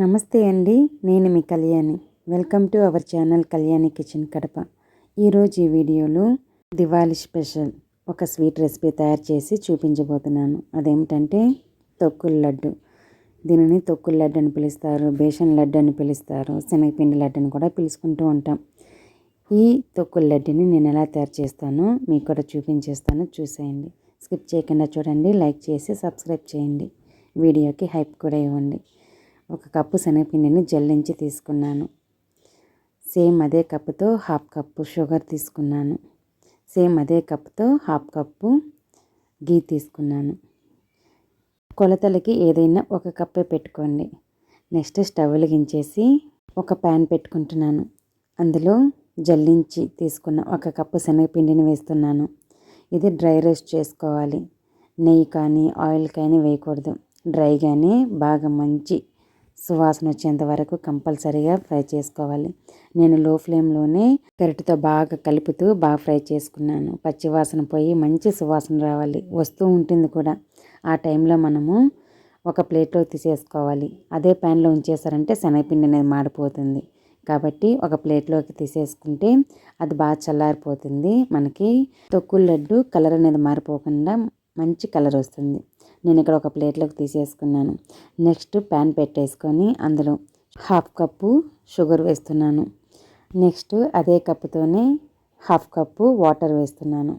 నమస్తే అండి నేను మీ Kalyani. Welcome to our channel Kalyani kitchen Kadapa. ఈరోజు ఈ వీడియోలో దివాళీ స్పెషల్ ఒక స్వీట్ రెసిపీ తయారు చేసి చూపించబోతున్నాను. అదేమిటంటే తొక్కుల లడ్డు. దీనిని తొక్కుల లడ్డు అని పిలుస్తారు బేషన్ లడ్డు అని పిలుస్తారు శనగపిండి లడ్డు అని కూడా పిలుచుకుంటూ ఉంటాం. ఈ తొక్కుల లడ్డుని నేను ఎలా తయారు చేస్తానో మీకు కూడా చూపించేస్తాను చూసేయండి. స్కిప్ చేయకుండా చూడండి లైక్ చేసి సబ్స్క్రైబ్ చేయండి. వీడియోకి హైప్ కూడా ఇవ్వండి. ఒక కప్పు శనగపిండిని జల్లించి తీసుకున్నాను. సేమ్ అదే కప్పుతో హాఫ్ కప్పు షుగర్ తీసుకున్నాను. సేమ్ అదే కప్పుతో హాఫ్ కప్పు గీ తీసుకున్నాను. కొలతలకి ఏదైనా ఒక కప్పే పెట్టుకోండి. నెక్స్ట్ స్టవ్ వెలిగించేసి ఒక ప్యాన్ పెట్టుకుంటున్నాను. అందులో జల్లించి తీసుకున్న ఒక కప్పు శనగపిండిని వేస్తున్నాను. ఇది డ్రై రోస్ట్ చేసుకోవాలి. నెయ్యి కానీ ఆయిల్ కానీ వేయకూడదు. డ్రైగానే బాగా మంచి సువాసన వచ్చేంత వరకు కంపల్సరీగా ఫ్రై చేసుకోవాలి. నేను లో ఫ్లేమ్లోనే గరిటతో బాగా కలుపుతూ బాగా ఫ్రై చేసుకున్నాను. పచ్చివాసన పోయి మంచి సువాసన రావాలి. వస్తూ ఉంటుంది కూడా. ఆ టైంలో మనము ఒక ప్లేట్లో తీసేసుకోవాలి. అదే ప్యాన్లో ఉంచేసారంటే శనగపిండి అనేది మాడిపోతుంది. కాబట్టి ఒక ప్లేట్లోకి తీసేసుకుంటే అది బాగా చల్లారిపోతుంది. మనకి తొక్కుల లడ్డు కలర్ అనేది మారిపోకుండా మంచి కలర్ వస్తుంది. నేను ఇక్కడ ఒక ప్లేట్లోకి తీసేసుకున్నాను. నెక్స్ట్ ప్యాన్ పెట్టేసుకొని అందులో హాఫ్ కప్పు షుగర్ వేస్తున్నాను. నెక్స్ట్ అదే కప్పుతోనే హాఫ్ కప్పు వాటర్ వేస్తున్నాను.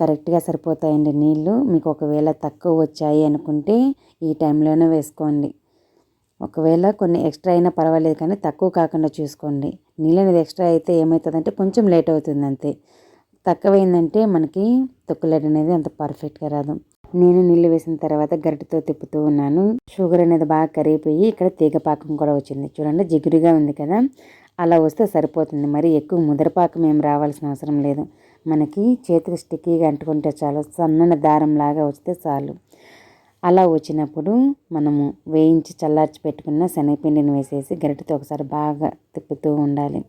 కరెక్ట్గా సరిపోతాయండి నీళ్ళు. మీకు ఒకవేళ తక్కువ వచ్చాయి అనుకుంటే ఈ టైంలోనే వేసుకోండి. ఒకవేళ కొన్ని ఎక్స్ట్రా అయినా పర్వాలేదు కానీ తక్కువ కాకుండా చూసుకోండి. నీళ్ళు అనేది ఎక్స్ట్రా అయితే ఏమవుతుందంటే కొంచెం లేట్ అవుతుంది అంతే తక్కువైందంటే మనకి తొక్కులేట్ అనేది అంత పర్ఫెక్ట్గా రాదు. నేను నీళ్ళు వేసిన తర్వాత గరిటతో తిప్పుతూ ఉన్నాను. షుగర్ అనేది బాగా కరిగిపోయి ఇక్కడ తీగపాకం కూడా వచ్చింది. చూడండి జిగురుగా ఉంది కదా? అలా వస్తే సరిపోతుంది. మరి ఎక్కువ ముదరపాకం ఏం రావాల్సిన అవసరం లేదు. మనకి చేతికి స్టిక్కీగా అంటుకుంటే చాలు. సన్నని దారం లాగా వస్తే చాలు. అలా వచ్చినప్పుడు మనము వేయించి చల్లార్చి పెట్టుకున్న శనగపిండిని వేసేసి గరిటతో ఒకసారి బాగా తిప్పుతూ ఉండాలి.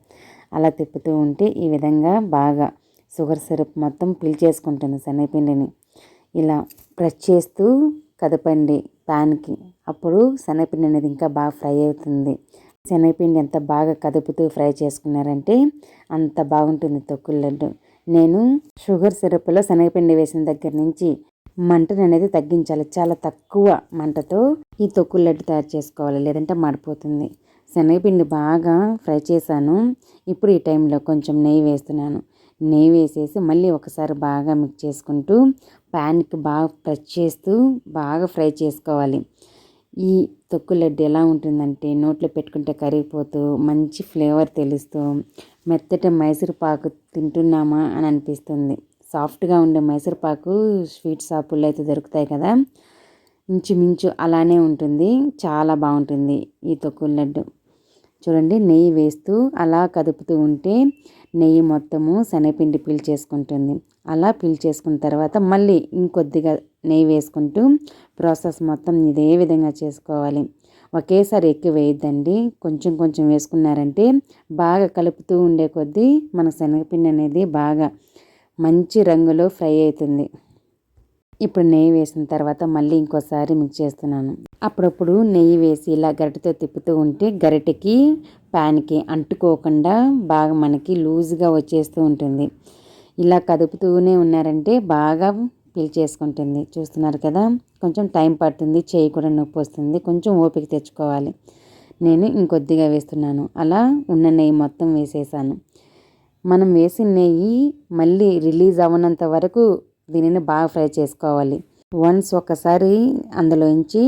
అలా తిప్పుతూ ఉంటే ఈ విధంగా బాగా షుగర్ సిరప్ మొత్తం పీల్చేసుకుంటుంది శనగపిండిని. ఇలా ప్రెస్ చేస్తూ కదపండి ప్యాన్కి. అప్పుడు శనగపిండి అనేది ఇంకా బాగా ఫ్రై అవుతుంది. శనగపిండి ఎంత బాగా కదుపుతూ ఫ్రై చేసుకున్నారంటే అంత బాగుంటుంది తొక్కుల లడ్డు. నేను షుగర్ సిరప్లో శనగపిండి వేసిన దగ్గర నుంచి మంటను అనేది తగ్గించాలి. చాలా తక్కువ మంటతో ఈ తొక్కుల లడ్డు తయారు చేసుకోవాలి. లేదంటే మాడిపోతుంది. శనగపిండి బాగా ఫ్రై చేశాను. ఇప్పుడు ఈ టైంలో కొంచెం నెయ్యి వేస్తున్నాను. నెయ్యి వేసేసి మళ్ళీ ఒకసారి బాగా మిక్స్ చేసుకుంటూ ప్యాన్కి బాగా టచ్ చేస్తూ బాగా ఫ్రై చేసుకోవాలి. ఈ తొక్కు లడ్డు ఎలా ఉంటుందంటే నోట్లో పెట్టుకుంటే కరిగిపోతూ మంచి ఫ్లేవర్ తెలుస్తూ మెత్తటి మైసూరుపాకు తింటున్నామా అని అనిపిస్తుంది. సాఫ్ట్గా ఉండే మైసూరుపాకు స్వీట్ షాపుల్లో అయితే దొరుకుతాయి కదా. ఇంచుమించు అలానే ఉంటుంది. చాలా బాగుంటుంది ఈ తొక్కుల లడ్డు. చూడండి నెయ్యి వేస్తూ అలా కదుపుతూ ఉంటే నెయ్యి మొత్తము శనగపిండి పీల్చేసుకుంటుంది అలా పీల్చేసుకున్న తర్వాత మళ్ళీ ఇంకొద్దిగా నెయ్యి వేసుకుంటూ ప్రాసెస్ మొత్తం ఇదే విధంగా చేసుకోవాలి. ఒకేసారి ఎక్కువ వేయద్దండి. కొంచెం కొంచెం వేసుకున్నారంటే బాగా కలుపుతూ ఉండే కొద్దీ మన శనగపిండి అనేది బాగా మంచి రంగులో ఫ్రై అవుతుంది. ఇప్పుడు నెయ్యి వేసిన తర్వాత మళ్ళీ ఇంకోసారి మిక్స్ చేస్తున్నాను. అప్పుడప్పుడు నెయ్యి వేసి ఇలా గరిటతో తిప్పుతూ ఉంటే గరిటకి ప్యాన్కి అంటుకోకుండా బాగా మనకి లూజ్గా వచ్చేస్తూ ఉంటుంది. ఇలా కదుపుతూనే ఉన్నారంటే బాగా పీల్చేసుకుంటుంది చూస్తున్నారు కదా? కొంచెం టైం పడుతుంది చేయి కూడా నొప్పి వస్తుంది. కొంచెం ఓపిక తెచ్చుకోవాలి. నేను ఇంకొద్దిగా వేస్తున్నాను. అలా ఉన్న నెయ్యి మొత్తం వేసేసాను. మనం వేసిన నెయ్యి మళ్ళీ రిలీజ్ అవ్వనంత వరకు దీనిని బాగా ఫ్రై చేసుకోవాలి. వన్స్ ఒకసారి అందులోంచి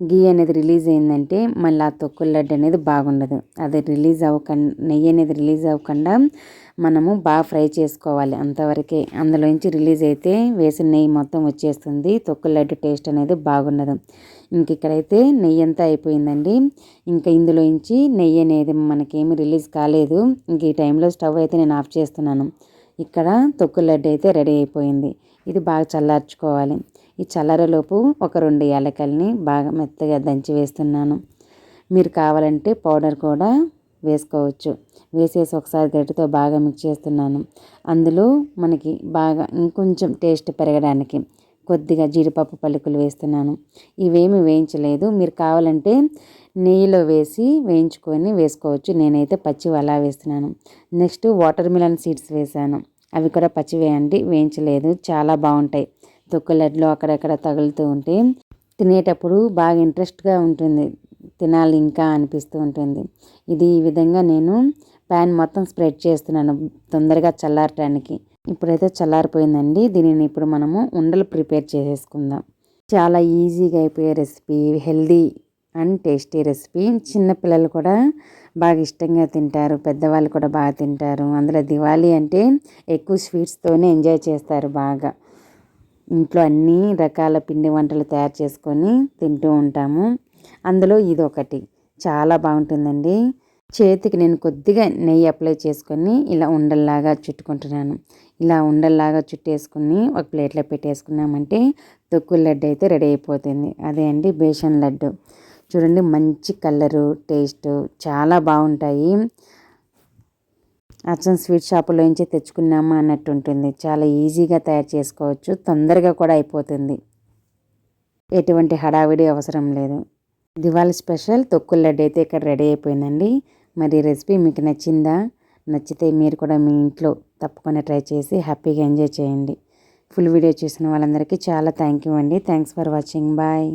గీ అనేది రిలీజ్ అయిందంటే మళ్ళీ ఆ తొక్కుల లడ్డు అనేది బాగుండదు. అది రిలీజ్ అవ్వకుండా నెయ్యి అనేది రిలీజ్ అవ్వకుండా మనము బాగా ఫ్రై చేసుకోవాలి అంతవరకే. అందులోంచి రిలీజ్ అయితే వేసిన నెయ్యి మొత్తం వచ్చేస్తుంది. తొక్కు లడ్డు టేస్ట్ అనేది బాగున్నది ఇంక ఇక్కడైతే నెయ్యి అంతా అయిపోయిందండి. ఇంకా ఇందులోంచి నెయ్యి అనేది మనకేమి రిలీజ్ కాలేదు. ఇంక ఈ టైంలో స్టవ్ అయితే నేను ఆఫ్ చేస్తున్నాను. ఇక్కడ తొక్కు లడ్డు అయితే రెడీ అయిపోయింది. ఇది బాగా చల్లార్చుకోవాలి. ఈ చల్లరలోపు ఒక రెండు యాలకల్ని బాగా మెత్తగా దంచి వేస్తున్నాను. మీరు కావాలంటే పౌడర్ కూడా వేసుకోవచ్చు. వేసేసి ఒకసారి గట్టితో బాగా మిక్స్ చేస్తున్నాను. అందులో మనకి బాగా ఇంకొంచెం టేస్ట్ పెరగడానికి కొద్దిగా జీడిపప్పు పలుకులు వేస్తున్నాను. ఇవేమి వేయించలేదు. మీరు కావాలంటే నెయ్యిలో వేసి వేయించుకొని వేసుకోవచ్చు. నేనైతే పచ్చివి అలా వేస్తున్నాను. నెక్స్ట్ వాటర్ మిలన్ సీడ్స్ వేసాను అవి కూడా పచ్చి వేయండి. వేయించలేదు. చాలా బాగుంటాయి. తొక్కు లడ్లు అక్కడక్కడ తగులుతూ ఉంటే తినేటప్పుడు బాగా ఇంట్రెస్ట్గా ఉంటుంది. తినాలి ఇంకా అనిపిస్తూ ఉంటుంది. ఇది ఈ విధంగా నేను ప్యాన్ మొత్తం స్ప్రెడ్ చేస్తున్నాను తొందరగా చల్లారటానికి. ఇప్పుడైతే చల్లారిపోయిందండి. దీనిని ఇప్పుడు మనము ఉండలు ప్రిపేర్ చేసేసుకుందాం. చాలా ఈజీగా అయిపోయే recipe healthy and tasty recipe. చిన్నపిల్లలు కూడా బాగా ఇష్టంగా తింటారు. పెద్దవాళ్ళు కూడా బాగా తింటారు. అందులో దివాళీ అంటే ఎక్కువ స్వీట్స్తోనే ఎంజాయ్ చేస్తారు బాగా. ఇంట్లో అన్ని రకాల పిండి వంటలు తయారు చేసుకొని తింటూ ఉంటాము. అందులో ఇది ఒకటి చాలా బాగుంటుందండి. చేతికి నేను కొద్దిగా నెయ్యి అప్లై చేసుకొని ఇలా ఉండల్లాగా చుట్టుకుంటున్నాను. ఇలా ఉండల్లాగా చుట్టేసుకుని ఒక ప్లేట్లో పెట్టేసుకున్నామంటే తొక్కుల లడ్డు అయితే రెడీ అయిపోతుంది. అదే అండి బేషన్ లడ్డు. చూడండి మంచి కలరు టేస్ట్ చాలా బాగుంటాయి. అచ్చం స్వీట్ షాపులోంచి తెచ్చుకున్నామా అన్నట్టు ఉంటుంది. చాలా ఈజీగా తయారు చేసుకోవచ్చు. తొందరగా కూడా అయిపోతుంది. ఎటువంటి హడావిడి అవసరం లేదు. దివాళీ స్పెషల్ తొక్కుల లడ్డు అయితే ఇక్కడ రెడీ అయిపోయిందండి. మరి రెసిపీ మీకు నచ్చిందా? నచ్చితే మీరు కూడా మీ ఇంట్లో తప్పకుండా ట్రై చేసి హ్యాపీగా ఎంజాయ్ చేయండి. ఫుల్ వీడియో చూసిన వాళ్ళందరికీ చాలా థ్యాంక్ యూ అండి. Thanks for watching. బాయ్.